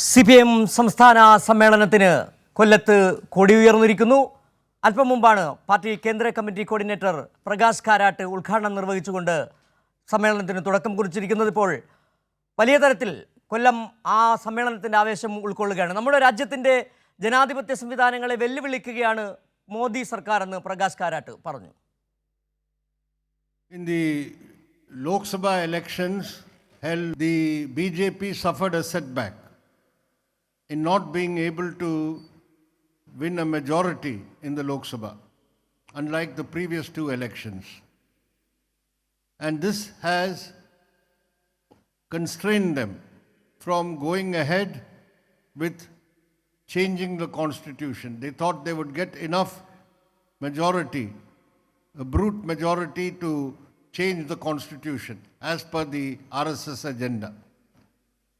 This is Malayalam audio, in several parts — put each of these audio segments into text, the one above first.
സി പി എം സംസ്ഥാന സമ്മേളനത്തിന് കൊല്ലത്ത് കൊടി ഉയർന്നിരിക്കുന്നു. അല്പം മുമ്പാണ് പാർട്ടി കേന്ദ്ര കമ്മിറ്റി കോർഡിനേറ്റർ പ്രകാശ് കാരാട്ട് ഉദ്ഘാടനം നിർവഹിച്ചുകൊണ്ട് സമ്മേളനത്തിന് തുടക്കം കുറിച്ചിരിക്കുന്നത് ഇപ്പോൾ. വലിയ തരത്തിൽ കൊല്ലം ആ സമ്മേളനത്തിന്റെ ആവേശം ഉൾക്കൊള്ളുകയാണ്. നമ്മുടെ രാജ്യത്തിന്റെ ജനാധിപത്യ സംവിധാനങ്ങളെ വെല്ലുവിളിക്കുകയാണ് മോദി സർക്കാർ എന്ന് പ്രകാശ് കാരാട്ട് പറഞ്ഞു. Lok Sabha elections held the B J P suffered a set setback. In not being able to win a majority in the Lok Sabha, unlike the previous two elections. And this has constrained them from going ahead with changing the constitution. They thought they would get enough majority, a brute majority to change the constitution as per the RSS agenda.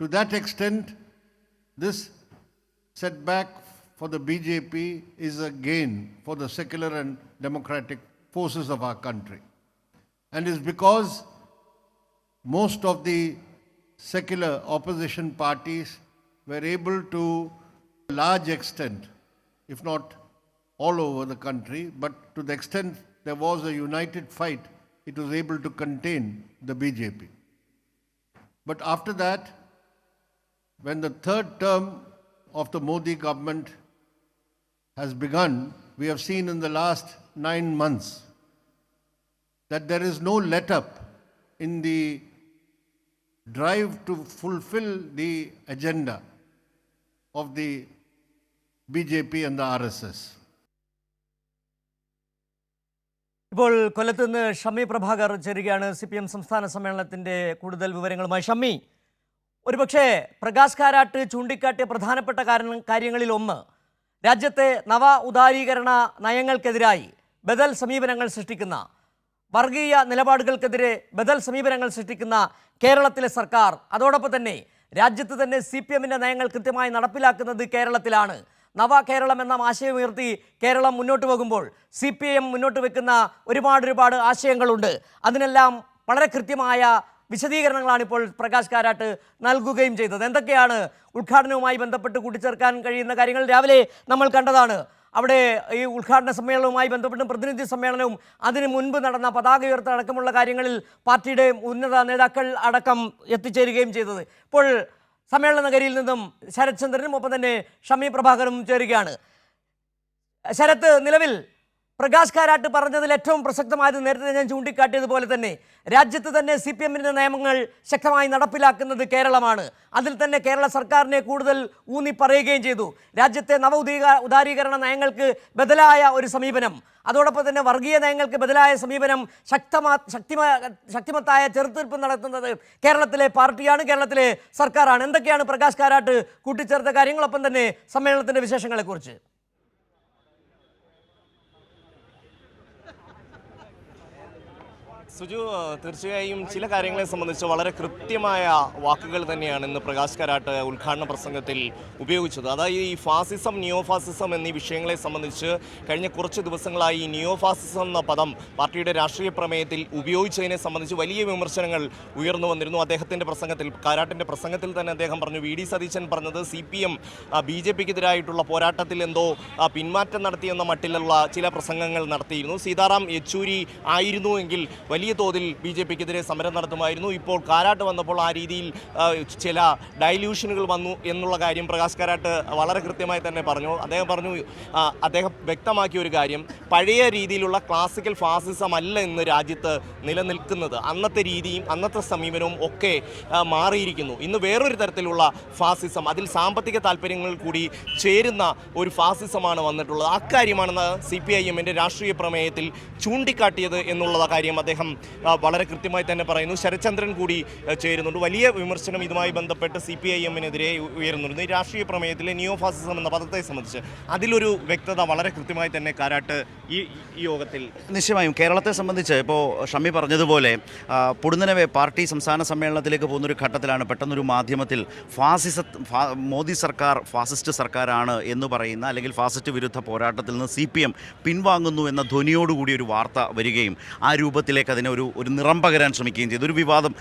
To that extent, this setback for the BJP is a gain for the secular and democratic forces of our country. And it's because most of the secular opposition parties were able to a large extent, if not all over the country, but to the extent there was a united fight, it was able to contain the BJP. But after that, when the third term of the Modi government has begun, we have seen in the last nine months that there is no let up in the drive to fulfill the agenda of the BJP and the RSS. ഇപ്പോൾ കൊല്ലത്ത് നിന്ന് ഷമ്മി പ്രഭാകർ ചേരുകയാണ് സി പി എം സംസ്ഥാന സമ്മേളനത്തിന്റെ കൂടുതൽ വിവരങ്ങളുമായി ഷമ്മി ഒരുപക്ഷെ പ്രകാശ് കാരാട്ട് ചൂണ്ടിക്കാട്ടിയ പ്രധാനപ്പെട്ട കാരണം കാര്യങ്ങളിൽ ഒന്ന്. രാജ്യത്തെ നവ ഉദാരീകരണ നയങ്ങൾക്കെതിരായി ബദൽ സമീപനങ്ങൾ സൃഷ്ടിക്കുന്ന വർഗീയ നിലപാടുകൾക്കെതിരെ ബദൽ സമീപനങ്ങൾ സൃഷ്ടിക്കുന്ന കേരളത്തിലെ സർക്കാർ അതോടൊപ്പം തന്നെ രാജ്യത്ത് തന്നെ സി പി എമ്മിന്റെ നയങ്ങൾ കൃത്യമായി നടപ്പിലാക്കുന്നത് കേരളത്തിലാണ്. നവ കേരളം എന്ന ആശയമുയർത്തി കേരളം മുന്നോട്ട് പോകുമ്പോൾ സി പി എം മുന്നോട്ട് വെക്കുന്ന ഒരുപാട് ഒരുപാട് ആശയങ്ങളുണ്ട്. അതിനെല്ലാം വളരെ കൃത്യമായ വിശദീകരണങ്ങളാണ് ഇപ്പോൾ പ്രകാശ് കാരാട്ട് നൽകുകയും ചെയ്തത്. എന്തൊക്കെയാണ് ഉദ്ഘാടനവുമായി ബന്ധപ്പെട്ട് കൂട്ടിച്ചേർക്കാൻ കഴിയുന്ന കാര്യങ്ങൾ രാവിലെ നമ്മൾ കണ്ടതാണ്. അവിടെ ഈ ഉദ്ഘാടന സമ്മേളനവുമായി ബന്ധപ്പെട്ടും പ്രതിനിധി സമ്മേളനവും അതിനു മുൻപ് നടന്ന പതാക ഉയർത്തൽ അടക്കമുള്ള കാര്യങ്ങളിൽ പാർട്ടിയുടെ ഉന്നത നേതാക്കൾ അടക്കം എത്തിച്ചേരുകയും ചെയ്തത്. ഇപ്പോൾ സമ്മേളന നഗരിയിൽ നിന്നും ശരത്ചന്ദ്രനും ഒപ്പം തന്നെ ഷമി പ്രഭാകരും ചേരുകയാണ്. ശരത് നിലവിൽ പ്രകാശ് കാരാട്ട് പറഞ്ഞതിൽ ഏറ്റവും പ്രസക്തമായത് നേരത്തെ ഞാൻ ചൂണ്ടിക്കാട്ടിയതുപോലെ തന്നെ രാജ്യത്ത് തന്നെ സി പി എമ്മിന്റെ നിയമങ്ങൾ ശക്തമായി നടപ്പിലാക്കുന്നത് കേരളമാണ്. അതിൽ തന്നെ കേരള സർക്കാരിനെ കൂടുതൽ ഊന്നി പറയുകയും ചെയ്തു. രാജ്യത്തെ നവ ഉദാരീകരണ നയങ്ങൾക്ക് ബദലായ ഒരു സമീപനം. അതോടൊപ്പം തന്നെ വർഗീയ നയങ്ങൾക്ക് ബദലായ സമീപനം ശക്തമാ ശക്തിമ ശക്തിമത്തായ ചെറുത്തിരിപ്പ് നടത്തുന്നത് കേരളത്തിലെ പാർട്ടിയാണ് കേരളത്തിലെ സർക്കാരാണ്. എന്തൊക്കെയാണ് പ്രകാശ് കാരാട്ട് കൂട്ടിച്ചേർത്ത കാര്യങ്ങളൊപ്പം തന്നെ സമ്മേളനത്തിന്റെ വിശേഷങ്ങളെക്കുറിച്ച്? സുജു തീർച്ചയായും ചില കാര്യങ്ങളെ സംബന്ധിച്ച് വളരെ കൃത്യമായ വാക്കുകൾ തന്നെയാണ് ഇന്ന് പ്രകാശ് കരാട്ട് ഉദ്ഘാടന പ്രസംഗത്തിൽ ഉപയോഗിച്ചത്. അതായത് ഈ ഫാസിസം നിയോ ഫാസിസം എന്നീ വിഷയങ്ങളെ സംബന്ധിച്ച് കഴിഞ്ഞ കുറച്ച് ദിവസങ്ങളായി ഈ നിയോ ഫാസിസം എന്ന പദം പാർട്ടിയുടെ രാഷ്ട്രീയ പ്രമേയത്തിൽ ഉപയോഗിച്ചതിനെ സംബന്ധിച്ച് വലിയ വിമർശനങ്ങൾ ഉയർന്നു വന്നിരുന്നു. അദ്ദേഹത്തിന്റെ പ്രസംഗത്തിൽ കാരാട്ടിന്റെ പ്രസംഗത്തിൽ തന്നെ അദ്ദേഹം പറഞ്ഞു വി. ഡി. സതീശൻ പറഞ്ഞത് C. P. M B. J. പിക്കെതിരായിട്ടുള്ള പോരാട്ടത്തിൽ എന്തോ പിന്മാറ്റം നടത്തിയെന്ന മട്ടിലുള്ള ചില പ്രസംഗങ്ങൾ നടത്തിയിരുന്നു. സീതാറാം യെച്ചൂരി ആയിരുന്നുവെങ്കിൽ വലിയ തോതിൽ ബി ജെ പിക്കെതിരെ സമരം നടത്തുമായിരുന്നു. ഇപ്പോൾ കാരാട്ട് വന്നപ്പോൾ ആ രീതിയിൽ ചില ഡൈല്യൂഷനുകൾ വന്നു എന്നുള്ള കാര്യം പ്രകാശ് കാരാട്ട് വളരെ കൃത്യമായി തന്നെ പറഞ്ഞു. അദ്ദേഹം പറഞ്ഞു അദ്ദേഹം വ്യക്തമാക്കിയ ഒരു കാര്യം പഴയ രീതിയിലുള്ള ക്ലാസിക്കൽ ഫാസിസം അല്ല ഇന്ന് രാജ്യത്ത് നിലനിൽക്കുന്നത്. അന്നത്തെ രീതിയും അന്നത്തെ സമീപനവും ഒക്കെ മാറിയിരിക്കുന്നു. ഇന്ന് വേറൊരു തരത്തിലുള്ള ഫാസിസം അതിൽ സാമ്പത്തിക താല്പര്യങ്ങൾ കൂടി ചേരുന്ന ഒരു ഫാസിസമാണ് വന്നിട്ടുള്ളത്. അക്കാര്യമാണെന്ന് സി പി ഐ എമ്മിന്റെ രാഷ്ട്രീയ പ്രമേയത്തിൽ ചൂണ്ടിക്കാട്ടിയത് എന്നുള്ള കാര്യം അദ്ദേഹം വളരെ കൃത്യമായി തന്നെ പറയുന്നു. ശരചന്ദ്രൻ കൂടി ചേരുന്നുണ്ട്. വലിയ വിമർശനം ഇതുമായി ബന്ധപ്പെട്ട് സി പി ഐ എമ്മിനെതിരെ ഉയരുന്നുണ്ട്. ഈ രാഷ്ട്രീയ പ്രമേയത്തിലെ നിയോ ഫാസിസം എന്ന പദത്തെ സംബന്ധിച്ച് അതിലൊരു വ്യക്തത വളരെ കൃത്യമായി തന്നെ കാരാട്ട് ഈ യോഗത്തിൽ നിശ്ചയമായും കേരളത്തെ സംബന്ധിച്ച് ഇപ്പോൾ ഷമ്മി പറഞ്ഞതുപോലെ പൊടുന്നനവേ പാർട്ടി സംസ്ഥാന സമ്മേളനത്തിലേക്ക് പോകുന്നൊരു ഘട്ടത്തിലാണ് പെട്ടെന്നൊരു മാധ്യമത്തിൽ ഫാസിസ മോദി സർക്കാർ ഫാസിസ്റ്റ് സർക്കാരാണ് എന്ന് പറയുന്ന അല്ലെങ്കിൽ ഫാസിസ്റ്റ് വിരുദ്ധ പോരാട്ടത്തിൽ നിന്ന് സി പിൻവാങ്ങുന്നു എന്ന ധ്വനിയോടുകൂടി ഒരു വാർത്ത വരികയും ആ രൂപത്തിലേക്ക് അതിനെ അതിന് ഒരു ഒരു നിറം പകരാൻ ശ്രമിക്കുകയും ചെയ്തു. ഒരു വിവാദം.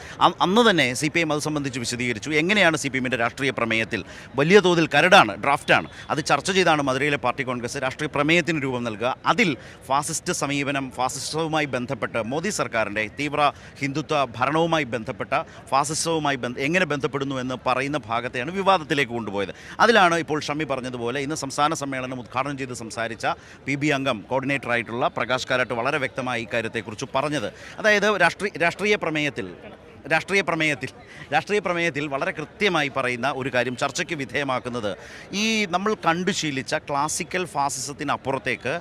അന്ന് തന്നെ സി പി എം അത് സംബന്ധിച്ച് വിശദീകരിച്ചു. എങ്ങനെയാണ് സി പി എമ്മിന്റെ രാഷ്ട്രീയ പ്രമേയത്തിൽ വലിയ തോതിൽ കരടാണ് ഡ്രാഫ്റ്റാണ് അത് ചർച്ച ചെയ്താണ് മധുരയിലെ പാർട്ടി കോൺഗ്രസ് രാഷ്ട്രീയ പ്രമേയത്തിന് രൂപം നൽകുക. അതിൽ ഫാസിസ്റ്റ് സമീപനം ഫാസിസവുമായി ബന്ധപ്പെട്ട് മോദി സർക്കാരിന്റെ തീവ്ര ഹിന്ദുത്വ ഭരണവുമായി ബന്ധപ്പെട്ട ഫാസിസവുമായി ബന്ധ എങ്ങനെ ബന്ധപ്പെടുന്നു എന്ന് പറയുന്ന ഭാഗത്തെയാണ് വിവാദത്തിലേക്ക് കൊണ്ടുപോയത്. അതിലാണ് ഇപ്പോൾ ഷമ്മി പറഞ്ഞതുപോലെ ഇന്ന് സംസ്ഥാന സമ്മേളനം ഉദ്ഘാടനം ചെയ്ത് സംസാരിച്ച പി ബി അംഗം കോർഡിനേറ്റർ ആയിട്ടുള്ള പ്രകാശ് കാരാട്ട് വളരെ വ്യക്തമായി ഇക്കാര്യത്തെക്കുറിച്ച് പറഞ്ഞത്. അതായത് രാഷ്ട്രീയ രാഷ്ട്രീയ പ്രമേയത്തിൽ. രാഷ്ട്രീയ പ്രമേയത്തിൽ രാഷ്ട്രീയ പ്രമേയത്തിൽ വളരെ കൃത്യമായി പറയുന്ന ഒരു കാര്യം ചർച്ചയ്ക്ക് വിധേയമാക്കുന്നത് ഈ നമ്മൾ കണ്ടു ശീലിച്ച ക്ലാസിക്കൽ ഫാസിസത്തിനപ്പുറത്തേക്ക്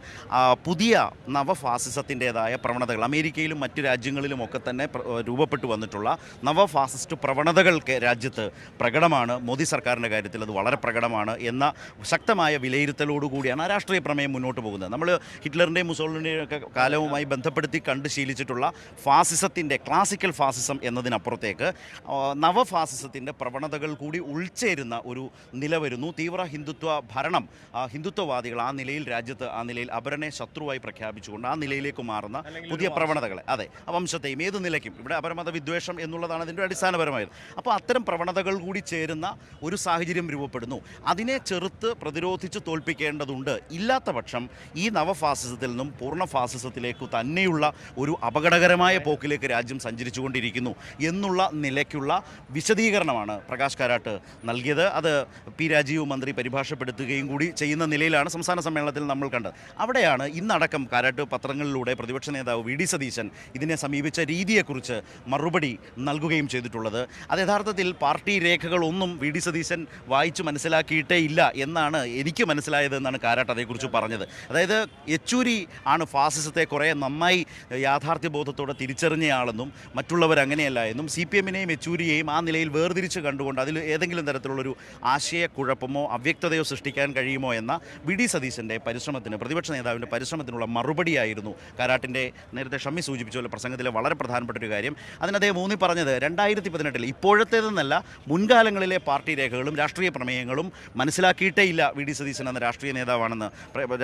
പുതിയ നവഫാസിസത്തിന്റെതായ പ്രവണതകൾ അമേരിക്കയിലും മറ്റു രാജ്യങ്ങളിലും ഒക്കെ തന്നെ രൂപപ്പെട്ടു വന്നിട്ടുള്ള നവഫാസിസ്റ്റ് പ്രവണതകൾക്ക് രാജ്യത്ത് പ്രകടമാണ്. മോദി സർക്കാരിന്റെ കാര്യത്തിൽ അത് വളരെ പ്രകടമാണ് എന്ന ശക്തമായ വിലയിരുത്തലോടുകൂടിയാണ് ആ രാഷ്ട്രീയ പ്രമേയം മുന്നോട്ട് പോകുന്നത്. നമ്മൾ ഹിറ്റ്ലറിന്റെയും മുസോളിന്റെയും ഒക്കെ കാലവുമായി ബന്ധപ്പെടുത്തി കണ്ട് ശീലിച്ചിട്ടുള്ള ഫാസിസത്തിന്റെ ക്ലാസിക്കൽ ഫാസിസം എന്നതിനപ്പുറത്തേക്ക് ആ, നവഫാസിസത്തിന്റെ പ്രവണതകൾ കൂടി ഉൾച്ചേരുന്ന ഒരു നില വരുന്നു. തീവ്ര ഹിന്ദുത്വ ഭരണം ഹിന്ദുത്വവാദികൾ ആ നിലയിൽ രാജ്യത്ത് ആ നിലയിൽ അപരനെ ശത്രുവായി പ്രഖ്യാപിച്ചുകൊണ്ട് ആ നിലയിലേക്ക് മാറുന്ന പുതിയ പ്രവണതകളെ. അതെ ആ വംശത്തെയും ഏത് നിലയ്ക്കും. ഇവിടെ അപരമത വിദ്വേഷം എന്നുള്ളതാണ് അതിന്റെ അടിസ്ഥാനപരമായത്. അപ്പോൾ അത്തരം പ്രവണതകൾ കൂടി ചേരുന്ന ഒരു സാഹചര്യം രൂപപ്പെടുന്നു. അതിനെ ചെറുത്ത് പ്രതിരോധിച്ച് തോൽപ്പിക്കേണ്ടതുണ്ട്. ഇല്ലാത്ത പക്ഷം ഈ നവഫാസിസത്തിൽ നിന്നും പൂർണ ഫാസിസത്തിലേക്ക് തന്നെയുള്ള ഒരു അപകടകരമായ പോക്കിലേക്ക് രാജ്യം സഞ്ചരിച്ചുകൊണ്ടിരിക്കുന്നു. എന്നുള്ള നിലയ്ക്കുള്ള വിശദീകരണമാണ് പ്രകാശ് കാരാട്ട് നൽകിയത്. അത് പി രാജീവ് മന്ത്രി പരിഭാഷപ്പെടുത്തുകയും കൂടി ചെയ്യുന്ന നിലയിലാണ് സംസ്ഥാന സമ്മേളനത്തിൽ നമ്മൾ കണ്ടത്. അവിടെയാണ് ഇന്നടക്കം കാരാട്ട് പത്രങ്ങളിലൂടെ പ്രതിപക്ഷ നേതാവ് വി ഡി സതീശൻ ഇതിനെ സമീപിച്ച രീതിയെക്കുറിച്ച് മറുപടി നൽകുകയും ചെയ്തിട്ടുള്ളത്. അത് യഥാർത്ഥത്തിൽ പാർട്ടി രേഖകളൊന്നും വി ഡി സതീശൻ വായിച്ചു മനസ്സിലാക്കിയിട്ടേ ഇല്ല എന്നാണ് എനിക്ക് മനസ്സിലായത് എന്നാണ് കാരാട്ട് അതേക്കുറിച്ച് പറഞ്ഞത്. അതായത് യെച്ചൂരി ആണ് ഫാസിസത്തെ കുറേ നന്നായി യാഥാർത്ഥ്യബോധത്തോടെ തിരിച്ചറിഞ്ഞയാളെന്നും മറ്റുള്ളവർ അങ്ങനെയല്ല എന്നും സി പി എമ്മിനെയും യെച്ചൂരിയെയും ആ നിലയിൽ വേർതിരിച്ച് കണ്ടുകൊണ്ട് അതിൽ ഏതെങ്കിലും തരത്തിലുള്ളൊരു ആശയക്കുഴപ്പമോ അവ്യക്തതയോ സൃഷ്ടിക്കാൻ കഴിയുമോ എന്ന വി ഡി സതീശന്റെ പരിശ്രമത്തിന് പ്രതിപക്ഷ നേതാവിന്റെ പരിശ്രമത്തിനുള്ള മറുപടിയായിരുന്നു കാരാട്ടിന്റെ നേരത്തെ ഷമ്മി സൂചിപ്പിച്ച പോലെ പ്രസംഗത്തിലെ വളരെ പ്രധാനപ്പെട്ട ഒരു കാര്യം. അതിന് അദ്ദേഹം ഊന്നി പറഞ്ഞത് രണ്ടായിരത്തി പതിനെട്ടിൽ ഇപ്പോഴത്തേതെന്നല്ല മുൻകാലങ്ങളിലെ പാർട്ടി രേഖകളും രാഷ്ട്രീയ പ്രമേയങ്ങളും മനസ്സിലാക്കിയിട്ടേ ഇല്ല വി ഡി സതീശൻ എന്ന രാഷ്ട്രീയ നേതാവാണെന്ന്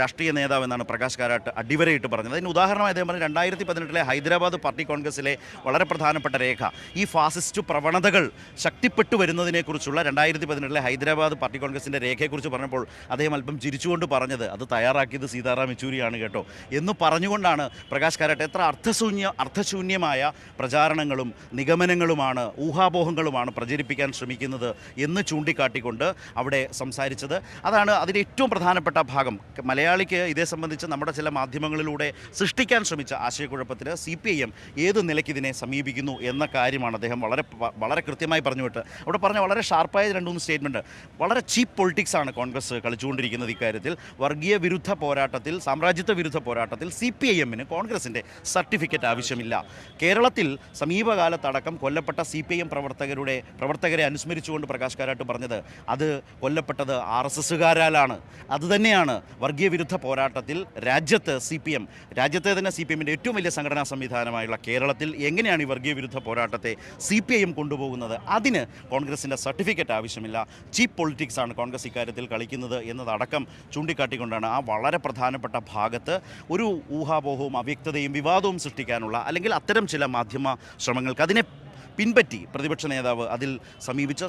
രാഷ്ട്രീയ നേതാവ് എന്നാണ് പ്രകാശ് കാരാട്ട് അടിവരയിട്ട് പറഞ്ഞത്. അതിന് ഉദാഹരണമായി അദ്ദേഹം പറഞ്ഞു രണ്ടായിരത്തി പതിനെട്ടിലെ ഹൈദരാബാദ് പാർട്ടി കോൺഗ്രസിലെ വളരെ പ്രധാനപ്പെട്ട രേഖ. ഈ ഫാസിസ്റ്റ് പ്രവണതകൾ ശക്തിപ്പെട്ടു വരുന്നതിനെക്കുറിച്ചുള്ള രണ്ടായിരത്തി പതിനെട്ടിലെ ഹൈദരാബാദ് പാർട്ടി കോൺഗ്രസിന്റെ രേഖയെക്കുറിച്ച് പറഞ്ഞപ്പോൾ അദ്ദേഹം അല്പം ചിരിച്ചുകൊണ്ട് പറഞ്ഞത് അത് തയ്യാറാക്കിയത് സീതാറാം യെച്ചൂരിയാണ് കേട്ടോ. എന്ന് പറഞ്ഞുകൊണ്ടാണ് പ്രകാശ് കാരാട്ട് എത്ര അർത്ഥശൂന്യ അർത്ഥശൂന്യമായ പ്രചാരണങ്ങളും നിഗമനങ്ങളുമാണ് ഊഹാപോഹങ്ങളുമാണ് പ്രചരിപ്പിക്കാൻ ശ്രമിക്കുന്നത് എന്ന് ചൂണ്ടിക്കാട്ടിക്കൊണ്ട് അവിടെ സംസാരിച്ചത്. അതാണ് അതിന്റെ ഏറ്റവും പ്രധാനപ്പെട്ട ഭാഗം. മലയാളിക്ക് ഇതേ സംബന്ധിച്ച് നമ്മുടെ ചില മാധ്യമങ്ങളിലൂടെ സൃഷ്ടിക്കാൻ ശ്രമിച്ച ആശയക്കുഴപ്പത്തിൽ സി പി ഐ എം ഏത് നിലയ്ക്ക് ഇതിനെ സമീപിക്കുന്നു എന്ന കാര്യമാണ് അദ്ദേഹം വളരെ വളരെ കൃത്യമായി പറഞ്ഞു വിട്ട്. അവിടെ പറഞ്ഞ വളരെ ഷാർപ്പായ രണ്ട് മൂന്ന് സ്റ്റേറ്റ്മെന്റ് വളരെ ചീപ്പ് പൊളിറ്റിക്സ് ആണ് കോൺഗ്രസ് കളിച്ചുകൊണ്ടിരിക്കുന്നത് ഇക്കാര്യത്തിൽ. വർഗീയ വിരുദ്ധ പോരാട്ടത്തിൽ സാമ്രാജ്യത്വ വിരുദ്ധ പോരാട്ടത്തിൽ സി പി ഐ എമ്മിന് കോൺഗ്രസിന്റെ സർട്ടിഫിക്കറ്റ് ആവശ്യമില്ല. കേരളത്തിൽ സമീപകാലത്തടക്കം കൊല്ലപ്പെട്ട സി പി ഐ എം പ്രവർത്തകരുടെ പ്രവർത്തകരെ അനുസ്മരിച്ചുകൊണ്ട് പ്രകാശ് കാരാട്ട് പറഞ്ഞത് അത് കൊല്ലപ്പെട്ടത് ആർ എസ് എസ്സുകാരാലാണ്. അതുതന്നെയാണ് വർഗീയ വിരുദ്ധ പോരാട്ടത്തിൽ രാജ്യത്ത് സി പി എം രാജ്യത്തെ തന്നെ സി പി എമ്മിന്റെ ഏറ്റവും വലിയ സംഘടനാ സംവിധാനമായുള്ള കേരളത്തിൽ എങ്ങനെയാണ് ഈ വർഗീയ വിരുദ്ധ പോരാട്ടത്തെ സി പി ഐ എം കൊണ്ടുപോകുന്നത്. അതിന് കോൺഗ്രസിന്റെ സർട്ടിഫിക്കറ്റ് ആവശ്യമില്ല. ചീപ്പ് പൊളിറ്റിക്സ് ആണ് കോൺഗ്രസ് ഇക്കാര്യത്തിൽ കളിക്കുന്നത് എന്നതടക്കം ചൂണ്ടിക്കാട്ടിക്കൊണ്ടാണ് ആ വളരെ പ്രധാനപ്പെട്ട ഭാഗത്ത് ഒരു ഊഹാപോഹവും അവ്യക്തതയും വിവാദവും സൃഷ്ടിക്കാനുള്ള അല്ലെങ്കിൽ അത്തരം ചില മാധ്യമ ശ്രമങ്ങൾക്ക് അതിനെ പിൻപറ്റി പ്രതിപക്ഷ നേതാവ് അതിൽ സമീപിച്ച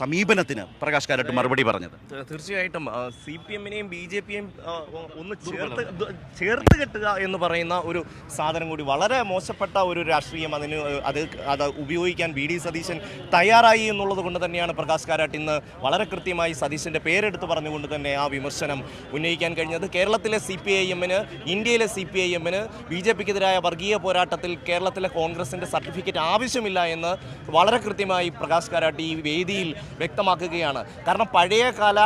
സമീപനത്തിന് പ്രകാശ് കാരട്ട് മറുപടി പറഞ്ഞത്. തീർച്ചയായിട്ടും സി പി എമ്മിനെയും ബി ജെ പിയെയും ഒന്ന് ചേർത്ത് ചേർത്ത് കെട്ടുക എന്ന് പറയുന്ന ഒരു സാധനം കൂടി വളരെ മോശപ്പെട്ട ഒരു രാഷ്ട്രീയം അതിന് അത് അത് ഉപയോഗിക്കാൻ ബി ഡി സതീശൻ തയ്യാറായി എന്നുള്ളത് കൊണ്ട് തന്നെയാണ് പ്രകാശ് കാരാട്ട് ഇന്ന് വളരെ കൃത്യമായി സതീശന്റെ പേരെടുത്ത് പറഞ്ഞുകൊണ്ട് തന്നെ ആ വിമർശനം ഉന്നയിക്കാൻ കഴിഞ്ഞത്. കേരളത്തിലെ സി പി ഐ എമ്മിന് ഇന്ത്യയിലെ സി പി ഐ എമ്മിന് ബി ജെ പിക്കെതിരായ വർഗീയ പോരാട്ടത്തിൽ കേരളത്തിലെ കോൺഗ്രസിന്റെ സർട്ടിഫിക്കറ്റ് ആവശ്യമില്ല എന്ന് വളരെ കൃത്യമായി പ്രകാശ് കാരാട്ട് ഈ വേദിയിൽ വ്യക്തമാക്കുകയാണ്. കാരണം പഴയകാല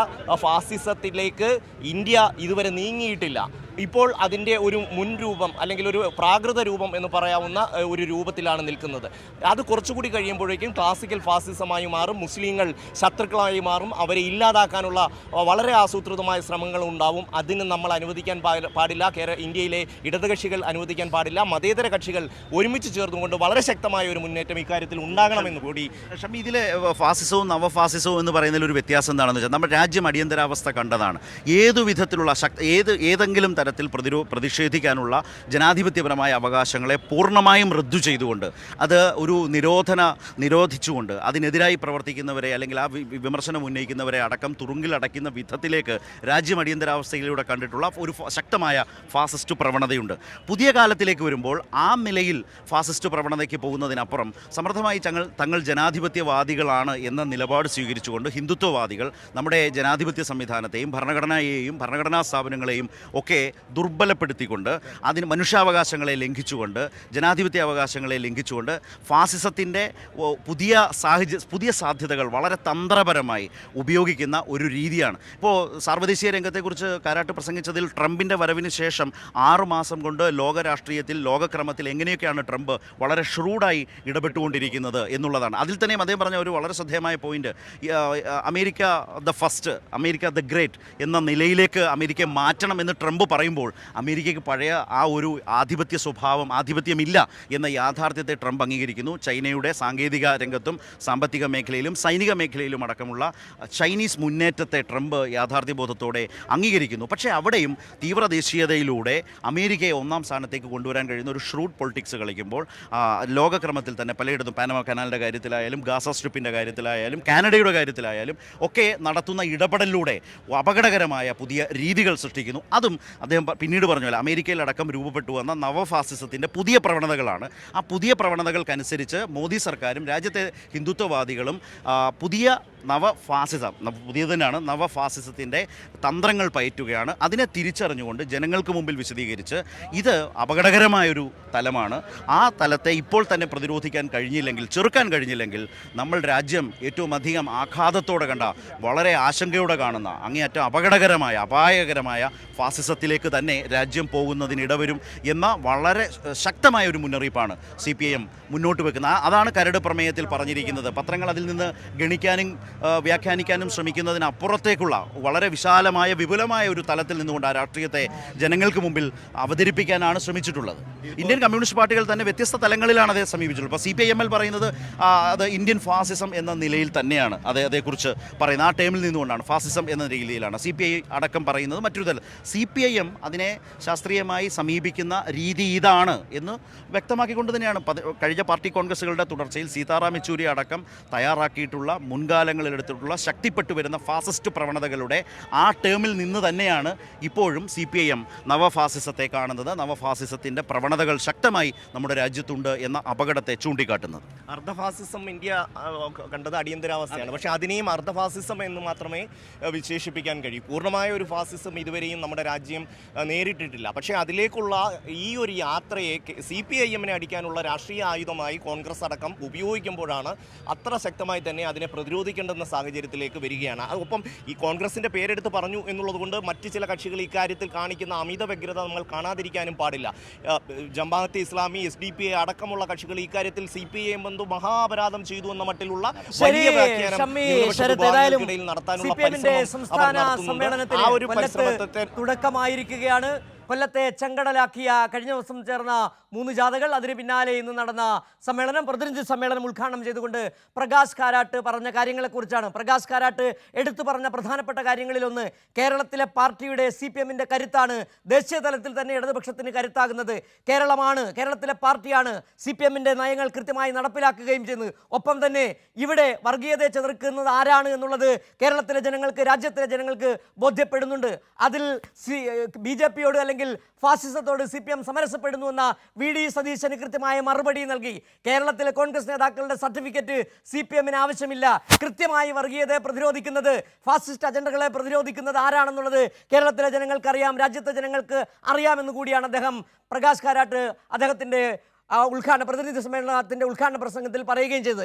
ഫാസിസത്തിലേക്ക് ഇന്ത്യ ഇതുവരെ നീങ്ങിയിട്ടില്ല. ഇപ്പോൾ അതിന്റെ ഒരു മുൻരൂപം അല്ലെങ്കിൽ ഒരു പ്രാകൃത രൂപം എന്ന് പറയാവുന്ന ഒരു രൂപത്തിലാണ് നിൽക്കുന്നത്. അത് കുറച്ചുകൂടി കഴിയുമ്പോഴേക്കും ക്ലാസിക്കൽ ഫാസിസമായി മാറും മുസ്ലിങ്ങൾ ശത്രുക്കളായി മാറും അവരെ ഇല്ലാതാക്കാനുള്ള വളരെ ആസൂത്രിതമായ ശ്രമങ്ങൾ ഉണ്ടാവും. അതിന് നമ്മൾ അനുവദിക്കാൻ പാടില്ല കേര ഇന്ത്യയിലെ ഇടതുകക്ഷികൾ അനുവദിക്കാൻ പാടില്ല. മതേതര കക്ഷികൾ ഒരുമിച്ച് ചേർന്നുകൊണ്ട് വളരെ ശക്തമായ ഒരു മുന്നേറ്റം ഇക്കാര്യത്തിൽ ഉണ്ടാകണമെന്ന് കൂടി ഷമി ഇതിലെ ഫാസിസവും നവഫാസിസവും എന്ന് പറയുന്നതിൽ ഒരു വ്യത്യാസം എന്താണെന്ന് വെച്ചാൽ നമ്മുടെ രാജ്യം അടിയന്തരാവസ്ഥ കണ്ടതാണ്. ഏതു വിധത്തിലുള്ള ശക്തി ഏത് ഏതെങ്കിലും തരത്തിൽ പ്രതിരോ പ്രതിഷേധിക്കാനുള്ള ജനാധിപത്യപരമായ അവകാശങ്ങളെ പൂർണമായും റദ്ദു ചെയ്തുകൊണ്ട് അത് ഒരു നിരോധന നിരോധിച്ചുകൊണ്ട് അതിനെതിരായി പ്രവർത്തിക്കുന്നവരെ അല്ലെങ്കിൽ ആ വിമർശനം ഉന്നയിക്കുന്നവരെ അടക്കം തുറുങ്കിലടയ്ക്കുന്ന വിധത്തിലേക്ക് രാജ്യം അടിയന്തരാവസ്ഥയിലൂടെ കണ്ടിട്ടുള്ള ഒരു ശക്തമായ ഫാസിസ്റ്റ് പ്രവണതയുണ്ട്. പുതിയ കാലത്തിലേക്ക് വരുമ്പോൾ ആ നിലയിൽ ഫാസിസ്റ്റ് പ്രവണതയ്ക്ക് പോകുന്നതിനപ്പുറം സമർത്ഥമായി തങ്ങൾ തങ്ങൾ ജനാധിപത്യവാദികളാണ് എന്ന നിലപാട് സ്വീകരിച്ചുകൊണ്ട് ഹിന്ദുത്വവാദികൾ നമ്മുടെ ജനാധിപത്യ സംവിധാനത്തെയും ഭരണഘടനയെയും ഭരണഘടനാ സ്ഥാപനങ്ങളെയും ഒക്കെ ദുർബലപ്പെടുത്തിക്കൊണ്ട് അതിന് മനുഷ്യാവകാശങ്ങളെ ലംഘിച്ചുകൊണ്ട് ജനാധിപത്യ അവകാശങ്ങളെ ലംഘിച്ചുകൊണ്ട് ഫാസിസത്തിന്റെ പുതിയ സാഹചര്യ പുതിയ സാധ്യതകൾ വളരെ തന്ത്രപരമായി ഉപയോഗിക്കുന്ന ഒരു രീതിയാണ്. ഇപ്പോൾ സാർവദേശീയ രംഗത്തെക്കുറിച്ച് കാരാട്ട് പ്രസംഗിച്ചതിൽ ട്രംപിന്റെ വരവിന് ശേഷം ആറുമാസം കൊണ്ട് ലോക രാഷ്ട്രീയത്തിൽ ലോകക്രമത്തിൽ എങ്ങനെയൊക്കെയാണ് ട്രംപ് വളരെ ഷ്രൂഡായി ഇടപെട്ടുകൊണ്ടിരിക്കുന്നത് എന്നുള്ളതാണ്. അതിൽ തന്നെയും അദ്ദേഹം പറഞ്ഞ ഒരു വളരെ ശ്രദ്ധേയമായ point. America the first America the great എന്ന നിലയിലേക്ക് അമേരിക്കയെ മാറ്റണം എന്ന് ട്രംപ് പറയുമ്പോൾ അമേരിക്കയ്ക്ക് പഴയ ആ ഒരു ആധിപത്യ സ്വഭാവം ആധിപത്യമില്ല എന്ന യാഥാർത്ഥ്യത്തെ ട്രംപ് അംഗീകരിക്കുന്നു. ചൈനയുടെ സാങ്കേതിക രംഗത്തും സാമ്പത്തിക മേഖലയിലും സൈനിക മേഖലയിലും അടക്കമുള്ള ചൈനീസ് മുന്നേറ്റത്തെ ട്രംപ് യാഥാർത്ഥ്യബോധത്തോടെ അംഗീകരിക്കുന്നു. പക്ഷേ അവിടെയും തീവ്ര ദേശീയതയിലൂടെ അമേരിക്കയെ ഒന്നാം സ്ഥാനത്തേക്ക് കൊണ്ടുവരാൻ കഴിയുന്ന ഒരു ഷ്രൂഡ് പൊളിറ്റിക്സ് കളിക്കുമ്പോൾ ലോകക്രമത്തിൽ തന്നെ പലയിടത്തും പാനമ കനാലിന്റെ കാര്യത്തിലായാലും ഗാസ സ്ട്രിപ്പിന്റെ കാര്യത്തിലായാലും കാനഡയുടെ കാര്യത്തിലായാലും ഒക്കെ നടത്തുന്ന ഇടപെടലിലൂടെ അപകടകരമായ പുതിയ രീതികൾ സൃഷ്ടിക്കുന്നു. അതും അദ്ദേഹം പ- പിന്നീട് പറഞ്ഞ പോലെ അമേരിക്കയിലടക്കം രൂപപ്പെട്ടു വന്ന നവഫാസിസത്തിന്റെ പുതിയ പ്രവണതകളാണ്. ആ പുതിയ പ്രവണതകൾക്കനുസരിച്ച് മോദി സർക്കാരും രാജ്യത്തെ ഹിന്ദുത്വവാദികളും പുതിയ നവ- പുതിയ തന്നെയാണ് നവഫാസിസത്തിന്റെ തന്ത്രങ്ങൾ പയറ്റുകയാണ്. അതിനെ തിരിച്ചറിഞ്ഞുകൊണ്ട് ജനങ്ങൾക്ക് മുമ്പിൽ വിശദീകരിച്ച് ഇത് അപകടകരമായൊരു തലമാണ്. ആ തലത്തെ ഇപ്പോൾ തന്നെ പ്രതിരോധിക്കാൻ കഴിഞ്ഞില്ലെങ്കിൽ ചെറുക്കാൻ കഴിഞ്ഞില്ലെങ്കിൽ നമ്മൾ രാജ്യം ഏറ്റവും അധികം ആഘാതത്തോടെ കണ്ട വളരെ ആശങ്കയോടെ കാണുന്ന അങ്ങേയറ്റം അപകടകരമായ അപായകരമായ ഫാസിസത്തിലേക്ക് തന്നെ രാജ്യം പോകുന്നതിനിടവരും എന്ന വളരെ ശക്തമായ ഒരു മുന്നറിയിപ്പാണ് സി പി ഐ എം മുന്നോട്ട് വെക്കുന്നത്. അതാണ് കരട് പ്രമേയത്തിൽ പറഞ്ഞിരിക്കുന്നത്. പത്രങ്ങൾ അതിൽ നിന്ന് ഗണിക്കാനും വ്യാഖ്യാനിക്കാനും ശ്രമിക്കുന്നതിനപ്പുറത്തേക്കുള്ള വളരെ വിശാലമായ വിപുലമായ ഒരു തലത്തിൽ നിന്നുകൊണ്ട് ആ രാഷ്ട്രീയത്തെ ജനങ്ങൾക്ക് മുമ്പിൽ അവതരിപ്പിക്കാനാണ് ശ്രമിച്ചിട്ടുള്ളത്. ഇന്ത്യൻ കമ്മ്യൂണിസ്റ്റ് പാർട്ടികൾ തന്നെ വ്യത്യസ്ത തലങ്ങളിലാണ് അതേ സമീപിച്ചിട്ടുള്ളത്. ഇപ്പോൾ C P I M L പറയുന്നത് അത് ഇന്ത്യൻ ഫാസിസം എന്ന നിലയിൽ തന്നെയാണ്. അതേ അതേക്കുറിച്ച് പറയുന്നത്. ആ ടേമിൽ നിന്നുകൊണ്ടാണ് ഫാസിസം എന്ന രീതിയിലാണ് സി പി ഐ അടക്കം പറയുന്നത്. മറ്റൊരു തലം സി പി ഐ എം അതിനെ ശാസ്ത്രീയമായി സമീപിക്കുന്ന രീതി ഇതാണ് എന്ന് വ്യക്തമാക്കിക്കൊണ്ട് തന്നെയാണ്. കഴിഞ്ഞ പാർട്ടി കോൺഗ്രസുകളുടെ തുടർച്ചയിൽ സീതാറാം യെച്ചൂരി അടക്കം തയ്യാറാക്കിയിട്ടുള്ള മുൻകാലങ്ങളിൽ എടുത്തിട്ടുള്ള ശക്തിപ്പെട്ടു വരുന്ന ഫാസിസ്റ്റ് പ്രവണതകളുടെ ആ ടേമിൽ നിന്ന് തന്നെയാണ് ഇപ്പോഴും സി പി ഐ എം നവഫാസിസത്തെ കാണുന്നത്. നവഫാസിസത്തിന്റെ പ്രവണതകൾ ശക്തമായി നമ്മുടെ രാജ്യത്തുണ്ട് എന്ന അപകടത്തെ ചൂണ്ടിക്കാട്ടുന്നത്. അർദ്ധഫാസിസം ഇന്ത്യ കണ്ടത് അടിയന്തരാവസ്ഥയാണ്. പക്ഷേ അതിനെയും അർദ്ധഫാസിസം എന്ന് മാത്രമേ വിശേഷിപ്പിക്കാൻ കഴിയൂ. പൂർണമായ ഒരു ഫാസിസം ഇതുവരെയും നമ്മുടെ രാജ്യം നേരിട്ടിട്ടില്ല. പക്ഷേ അതിലേക്കുള്ള ഈ ഒരു യാത്രയെ സി പി ഐ എമ്മിനെ അടിക്കാനുള്ള രാഷ്ട്രീയ ആയുധമായി കോൺഗ്രസ് അടക്കം ഉപയോഗിക്കുമ്പോഴാണ് അത്ര ശക്തമായി തന്നെ അതിനെ പ്രതിരോധിക്കേണ്ടുന്ന സാഹചര്യത്തിലേക്ക് വരികയാണ്. അതൊപ്പം ഒപ്പം ഈ കോൺഗ്രസിന്റെ പേരെടുത്ത് പറഞ്ഞു എന്നുള്ളതുകൊണ്ട് മറ്റ് ചില കക്ഷികൾ ഇക്കാര്യത്തിൽ കാണിക്കുന്ന അമിത വ്യഗ്രത നമ്മൾ കാണാതിരിക്കാനും പാടില്ല. Jamaate Islami S D P I അടക്കമുള്ള കക്ഷികൾ ഇക്കാര്യത്തിൽ സി പി ഐ എം ബന്ധു മഹാപരാധം ചെയ്തു എന്ന മട്ടിലുള്ള വലിയ വ്യാഖ്യാനം നടത്താനുള്ള പരിശ്രമം. ആ ഒരു പരിശ്രമത്തെ തുടക്കമായിരിക്കുകയാണ്. കൊല്ലത്തെ ചെങ്കടലാക്കിയ കഴിഞ്ഞ ദിവസം ചേർന്ന മൂന്ന് ജാഥകൾ അതിന് പിന്നാലെ ഇന്ന് നടന്ന സമ്മേളനം പ്രതിനിധി സമ്മേളനം ഉദ്ഘാടനം ചെയ്തുകൊണ്ട് പ്രകാശ് കാരാട്ട് പറഞ്ഞ കാര്യങ്ങളെക്കുറിച്ചാണ്. പ്രകാശ് കാരാട്ട് എടുത്തു പറഞ്ഞ പ്രധാനപ്പെട്ട കാര്യങ്ങളിലൊന്ന് കേരളത്തിലെ പാർട്ടിയുടെ സി പി എമ്മിന്റെ കരുത്താണ് ദേശീയ തലത്തിൽ തന്നെ ഇടതുപക്ഷത്തിന് കരുത്താകുന്നത്. കേരളമാണ് കേരളത്തിലെ പാർട്ടിയാണ് സി പി എമ്മിന്റെ നയങ്ങൾ കൃത്യമായി നടപ്പിലാക്കുകയും ചെയ്യുന്നത്. ഒപ്പം തന്നെ ഇവിടെ വർഗീയതയെ ചെറുക്കുന്നത് ആരാണ് എന്നുള്ളത് കേരളത്തിലെ ജനങ്ങൾക്ക് രാജ്യത്തിലെ ജനങ്ങൾക്ക് ബോധ്യപ്പെടുന്നുണ്ട്. അതിൽ ബി ജെ പിയോട് അല്ലെങ്കിൽ ഫാസിസത്തോട് സി പി എം സമരസപ്പെടുന്നു എന്ന വി ഡി സതീശന് കൃത്യമായ മറുപടി നൽകി. കേരളത്തിലെ കോൺഗ്രസ് നേതാക്കളുടെ സർട്ടിഫിക്കറ്റ് സി പി എമ്മിന് ആവശ്യമില്ല. കൃത്യമായി വർഗീയതയെ പ്രതിരോധിക്കുന്നത് ഫാസിസ്റ്റ് അജണ്ടകളെ പ്രതിരോധിക്കുന്നത് ആരാണെന്നുള്ളത് കേരളത്തിലെ ജനങ്ങൾക്കറിയാം രാജ്യത്തെ ജനങ്ങൾക്ക് അറിയാമെന്ന് കൂടിയാണ് അദ്ദേഹം. പ്രകാശ് കാരാട്ട് അദ്ദേഹത്തിന്റെ ഉദ്ഘാടന പ്രതിനിധി സമ്മേളനത്തിന്റെ ഉദ്ഘാടന പ്രസംഗത്തിൽ പറയുകയും ചെയ്തത്.